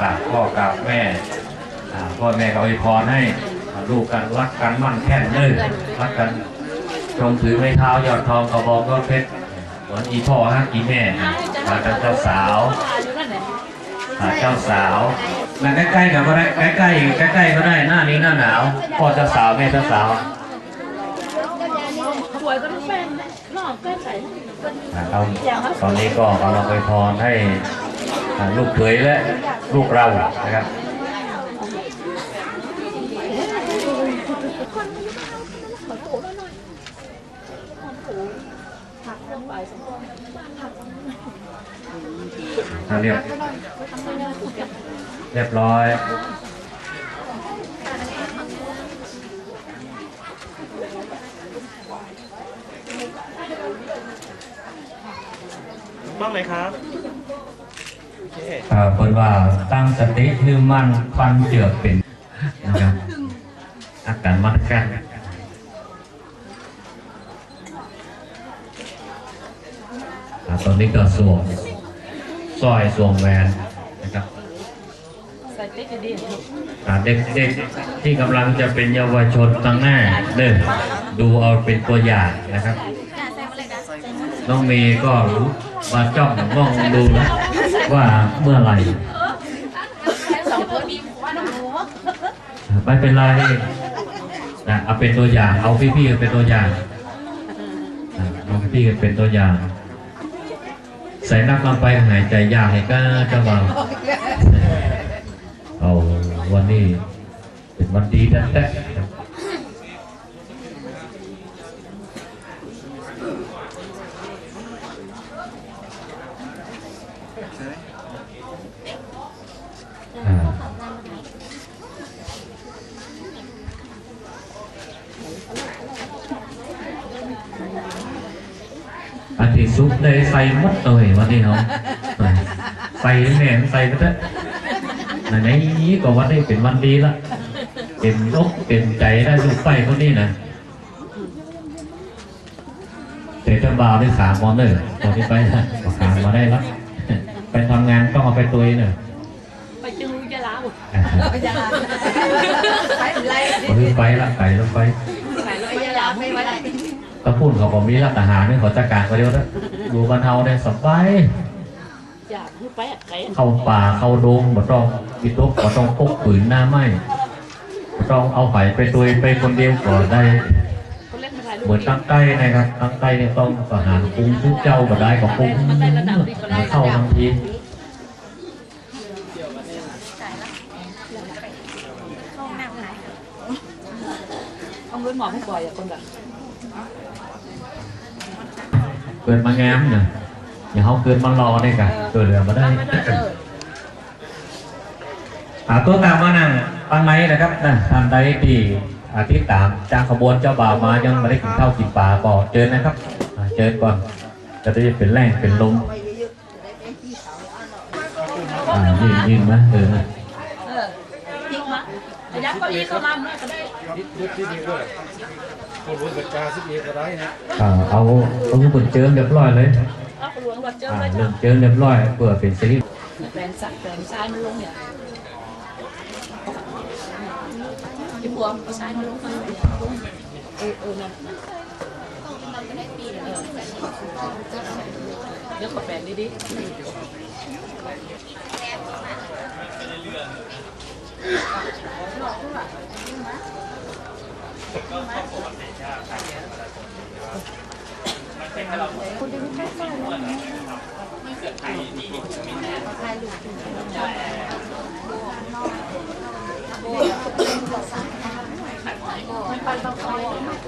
กราบพ่อกราบแม่อ่าพ่อแม่ก็อวยพรให้ลูกกันรักกันมั่นแค่นเนิ่นรักกันจงถือไม้เท้ายอดทองกระบอกก็เพชรเหมือนอีพ่อฮะอีแม่มากันเจ้าสาวอ่าเจ้าสาวมาใกล้ๆกันก็ได้ใกล้ๆใกล้ๆก็ได้หน้านี้หน้าหนาวพ่อเจ้าสาวแม่เจ้าสาวสวยก็ต้องเป็นนอกแก้ใส่นะครับตอนนี้ก็กำลังไปพรให้อ่า ลูกเขยและลูกเรานะครับเรียบเรียบร้อยบ้างไหมครับ เปิดว่าตั้งสติคือมันฟันเจือเป็นนะครับอาการมัดกันตอนนี้ก็สวมสร้อยสวมแหวนนะครับเต๊กเด็กๆที่กำลังจะเป็นเยาวชนตั้งหน้าเด้อดูเอาเป็นตัวอย่างนะครับ น้องเมย์ก็รู้มาจ้องมองดูนะ ว่าเมื่อไหร่สองคนมีว่าน้องหนูไม่เป็นไรนะเอาเป็นตัวอย่าง เอาพี่ๆเป็นตัวอย่างเอาพี่ๆเป็นตัวอย่าง ใส่นักลงไปหายใจยากให้ก็จะเบาเอาวันนี้เป็นวันดีแท้ๆ อ่าอันที่ซุปได้ใส่หมดเลยวันนี้เนาะใส่แหม่ใส่ไปเถอะไหนๆนี้ก็วันนี้เป็นวันดีละเป็นอกเป็นใจได้ลูกไฟคนนี้นะเดี๋ยวจะบ่าวได้ขามอนเลยตอนนี้ไปนะก็ขามมาได้ละ ไปตัวเองเนอะไปจึงจะลาบุตรอย่าไปไรก็คือไปละไปแล้วไปขายแล้วไปไปอย่าลาไม่ไว้ไรตะพูดเขาบอกมีรัฐทหารนี่เขาจัดการเขาเดียวนะอยู่บรรเทาได้สบายอยากให้ไปไกลเข้าป่าเข้าดงบ่ต้องมีตุกบ่ต้องพกปืนหน้าไม้บ่ต้องเอาไผ่ไปตัวไปคนเดียวก่อนได้คนเล่นมาถ่ายรูปเหมือนตั้งใกล้นะครับตั้งใกล้เนี่ยต้องทหารคุ้มทุกเจ้าบ่ได้ก็คุ้มเข้าทันที เอาเงินหมอให้บ่อยอะคนแบบเกินมางามเนี่ยอย่าเขาเกินมารอได้กันตัวเหลือมาได้ไม่ได้เออหาตัวตามมานั่งปังไหมนะครับนะทำได้ที่อาทิตย์ตามจากขบวนเจ้าบ่าวมายังไม่ได้กินข้าวกินปลาก็เจอนะครับอ่าเจอก่อนจะได้เป็นแรงเป็นลม อ่ายืนยืนมาเออนะเออจริงมั้ยยักษ์ก็ยีก็มาเมื่อก็ได้ยึดยึดที่นี่ด้วยคนรู้จักกาสิบเอกก็ได้นะอ่าเอาเอาคนเจิมเรียบร้อยเลยเอาหลวงวัดเจ้าอ่าไปเริ่มเจิมเรียบร้อยเพื่อเป็นสิริแฟนสักแฟนซ้ายมันลงเนี่ยที่บัวซ้ายมันลงมาเออเออนั่นเดี๋ยวก็แฟนดีๆ คุณดึงแค่ไหนไม่เกิดใครดีไม่แน่ใครหลุดถึงใช่โบนโบนโบนโบนโบนโบนโบน